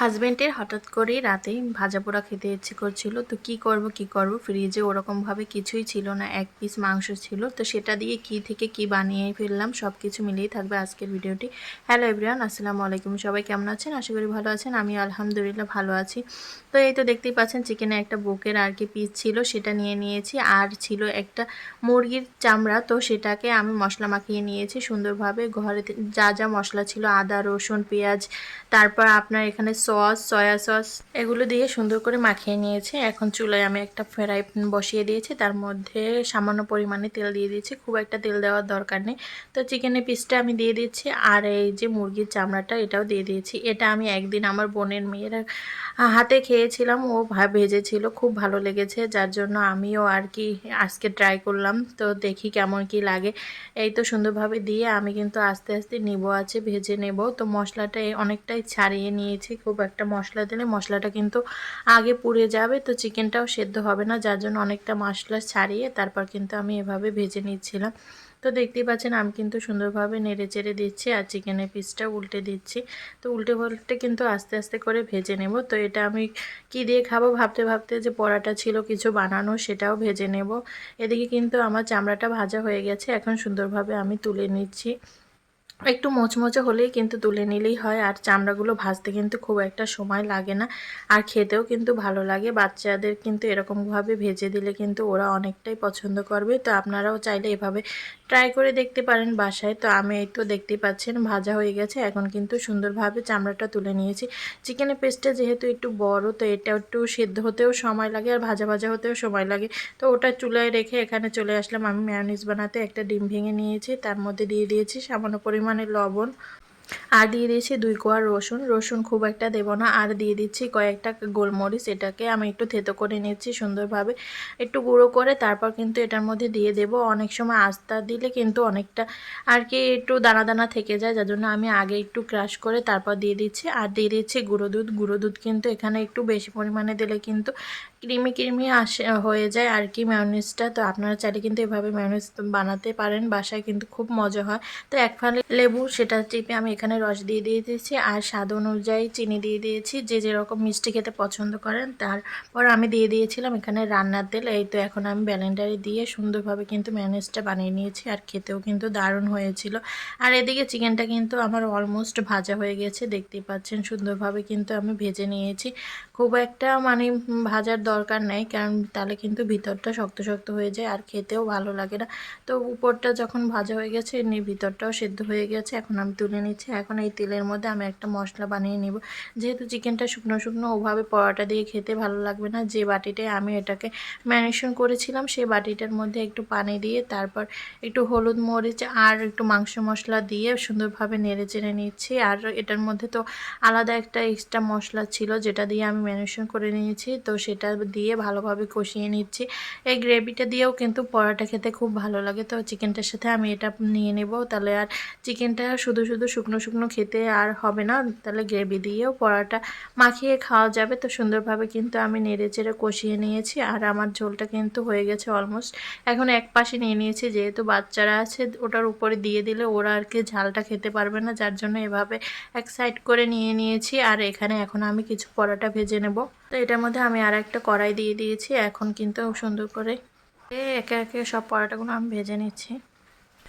হাজব্যান্ডের হঠাৎ করেই রাতে ভাজা পোড়া খেতে ইচ্ছে করছিল। তো কি করব কি করব? ফ্রিজে ওরকমভাবে কিছুই ছিল না। এক পিস মাংস ছিল। তো সেটা দিয়ে কি থেকে কি বানিয়ে ফেললাম সব কিছু মিলিয়েই থাকবে আজকের ভিডিওটি। হ্যালো এভরিওয়ান, আসসালামু আলাইকুম। সবাই কেমন আছেন? আশা করি ভালো আছেন। আমি আলহামদুলিল্লাহ ভালো আছি। তো এই তো দেখতেই পাচ্ছেন, চিকেনে একটা বুকের আর কি পিস ছিল, সেটা নিয়ে নিয়েছি। আর ছিল একটা মুরগির চামড়া। তো সেটাকে আমি মশলা মাখিয়ে নিয়েছি সুন্দরভাবে। ঘরে যা যা মশলা ছিল, আদা, রসুন, পেঁয়াজ, তারপর আপনার এখানে সস, সয়া সস। এগুলো দিয়ে সুন্দর করে মাখিয়ে নিয়েছি। এখন চুলায় আমি একটা ফ্রাই বসিয়ে দিয়েছি। তার মধ্যে সামান্য পরিমাণে তেল দিয়ে দিয়েছি। খুব একটা তেল দেওয়ার দরকার নেই। তো চিকেনের পিসটা আমি দিয়ে দিচ্ছি। আর এই যে মুরগির চামড়াটা, এটাও দিয়ে দিয়েছি। এটা আমি একদিন আমার বোনের মেয়েরা হাতে খেয়েছিলাম। ও ভেজেছিল। খুব ভালো লেগেছে। যার জন্য আমিও আর কি আজকে ট্রাই করলাম। তো দেখি কেমন কি লাগে। এই তো সুন্দরভাবে দিয়ে আমি কিন্তু আস্তে আস্তে নেব, আছে ভেজে নেব। তো মশলাটা অনেকটাই ছাড়িয়ে নিয়েছি। খুব একটা মশলা দিলে মশলাটা কিন্তু আগে পুড়ে যাবে, তো চিকেনটাও সেদ্ধ হবে না, যার জন্য অনেকটা মশলা ছাড়িয়ে তারপর কিন্তু আমি এভাবে ভেজে নিচ্ছিলাম। তো দেখতেই পাচ্ছেন আমি কিন্তু সুন্দরভাবে নেড়ে চেড়ে দিচ্ছি আর চিকেনের পিসটা উল্টে দিচ্ছি। তো উল্টে পাল্টে কিন্তু আস্তে আস্তে করে ভেজে নেব। তো এটা আমি কি দিয়ে খাব ভাবতে ভাবতে যে পরাটা ছিল কিছু বানানো সেটাও ভেজে নেব। এদিকে কিন্তু আমার চামড়াটা ভাজা হয়ে গেছে, এখন সুন্দরভাবে আমি তুলে নিচ্ছি। একটু মোচমোচে হলেই কিন্তু তুলে নিলেই হয়। আর চামড়াগুলো ভাজতে কিন্তু খুব একটা সময় লাগে না। আর খেতেও কিন্তু ভালো লাগে। বাচ্চাদের কিন্তু এরকমভাবে ভেজে দিলে কিন্তু ওরা অনেকটাই পছন্দ করবে। তো আপনারাও চাইলে এভাবে ট্রাই করে দেখতে পারেন বাসায়। তো আমি এই তো দেখতেই পাচ্ছেন, ভাজা হয়ে গেছে। এখন কিন্তু সুন্দরভাবে চামড়াটা তুলে নিয়েছি। চিকেনের পেস্টটা যেহেতু একটু বড়, তো এটা একটু সেদ্ধ হতেও সময় লাগে আর ভাজা ভাজা হতেও সময় লাগে। তো ওটা চুলায় রেখে এখানে চলে আসলাম। আমি ম্যানিস বানাতে একটা ডিম ভেঙে নিয়েছি। তার মধ্যে দিয়ে দিয়েছি সামান্য পরিমাণে লবণ আর দিয়ে দিয়েছি দুই কোয়া রসুন। রসুন খুব একটা দেবো না। আর দিয়ে দিচ্ছি কয়েকটা গোলমরিচ এটাকে। আমি একটু থেতো করে নিচ্ছি সুন্দরভাবে। একটু গুঁড়ো করে তারপর কিন্তু এটার মধ্যে দিয়ে দেব। অনেক সময় আস্তা দিলে কিন্তু অনেকটা আর কি একটু দানা দানা থেকে যায়। যার জন্য আমি আগে একটু ক্রাশ করে তারপর দিয়ে দিচ্ছি। আর দিয়ে দিচ্ছি গুঁড়ো দুধ। গুঁড়ো দুধ কিন্তু এখানে একটু বেশি পরিমাণে দিলে কিন্তু ক্রিমি ক্রিমি আসে, হয়ে যায় আর কি ম্যায়োনিজটা তো আপনারা চাইলে কিন্তু এভাবে ম্যায়োনিজ বানাতে পারেন। বাসায় কিন্তু খুব মজা হয়। তো এক ফালে লেবু সেটা চিপে আমি এখানে রস দিয়ে দিয়ে দিয়েছি আর স্বাদ অনুযায়ী চিনি দিয়ে দিয়েছি। যে যেরকম মিষ্টি খেতে পছন্দ করেন তারপর আমি দিয়ে দিয়েছিলাম এখানে রান্নার তেল। এই তো এখন আমি ব্যালেন্ডারে দিয়ে সুন্দরভাবে কিন্তু ম্যানেজটা বানিয়ে নিয়েছি আর খেতেও কিন্তু দারুণ হয়েছিল। আর এদিকে চিকেনটা কিন্তু আমার অলমোস্ট ভাজা হয়ে গেছে, দেখতেই পাচ্ছেন সুন্দরভাবে কিন্তু আমি ভেজে নিয়েছি। খুব একটা মানে ভাজার দরকার নেই, কারণ তাহলে কিন্তু ভিতরটা শক্ত শক্ত হয়ে যায় আর খেতেও ভালো লাগে না। তো উপরটা যখন ভাজা হয়ে গেছে, এমনি ভিতরটাও সেদ্ধ হয়ে গেছে। এখন আমি তুলে নিচ্ছি এখন এই তেলের মধ্যে আমি একটা মশলা বানিয়ে নিব। যেহেতু চিকেনটা শুকনো শুকনো ওভাবে পরোটা দিয়ে খেতে ভালো লাগবে না, যে বাটিটায় আমি এটাকে ম্যারিনেশন করেছিলাম সেই বাটিটার মধ্যে একটু পানি দিয়ে তারপর একটু হলুদ মরিচ আর একটু মাংস মশলা দিয়ে সুন্দরভাবে নেড়ে চেড়ে নিচ্ছি। আর এটার মধ্যে তো আলাদা একটা এক্সট্রা মশলা ছিল, যেটা দিয়ে আমি ম্যারিনেশন করে নিয়েছি, তো সেটা দিয়ে ভালোভাবে কষিয়ে নিচ্ছি। এই গ্রেভিটা দিয়েও কিন্তু পরোটা খেতে খুব ভালো লাগে, তো চিকেনটার সাথে আমি এটা নিয়ে নেব। তাহলে আর চিকেনটা শুধু শুধু শুকনো শুকনো শুকনো খেতে আর হবে না। তাহলে গ্রেভি দিয়েও পরোটা মাখিয়ে খাওয়া যাবে। তো সুন্দরভাবে কিন্তু আমি নেড়ে চেড়ে কষিয়ে নিয়েছি আর আমার ঝোলটা কিন্তু হয়ে গেছে অলমোস্ট এখন এক পাশে নিয়ে নিয়েছি, যেহেতু বাচ্চারা আছে, ওটার উপরে দিয়ে দিলে ওরা আর কি ঝালটা খেতে পারবে না, যার জন্য এভাবে এক সাইড করে নিয়ে নিয়েছি। আর এখানে এখন আমি কিছু পরোটা ভেজে নেব। তো এটার মধ্যে আমি আর একটা কড়াই দিয়ে দিয়েছি। এখন কিন্তু সুন্দর করে একে একে সব পরোটাগুলো আমি ভেজে নিচ্ছি।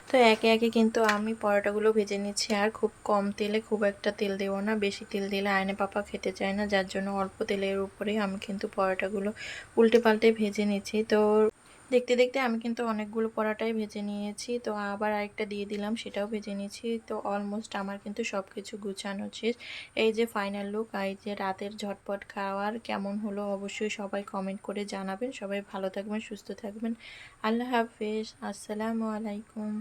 তো একে একে কিন্তু আমি পরোটাগুলো ভেজে নিচ্ছি। আর খুব কম তেলে খুব একটা তেল দেবো না। বেশি তেল দিলে আয়নে পাপা খেতে চায় না। যার জন্য অল্প তেলের উপরেই আমি কিন্তু পরোটাগুলো উল্টে পাল্টে ভেজে নিচ্ছি। তো দেখতে দেখতে আমি কিন্তু অনেকগুলো পরাটাই ভেজে নিয়েছি। তো আবার আরেকটা দিয়ে দিলাম, সেটাও ভেজে নিয়েছি তো অলমোস্ট আমার কিন্তু সব কিছু গুছানো শেষ। এই যে ফাইনাল লুক এই যে রাতের ঝটপট খাওয়ার কেমন হলো অবশ্যই সবাই কমেন্ট করে জানাবেন। সবাই ভালো থাকবেন, সুস্থ থাকবেন। আল্লাহ হাফেজ। আসসালামু আলাইকুম।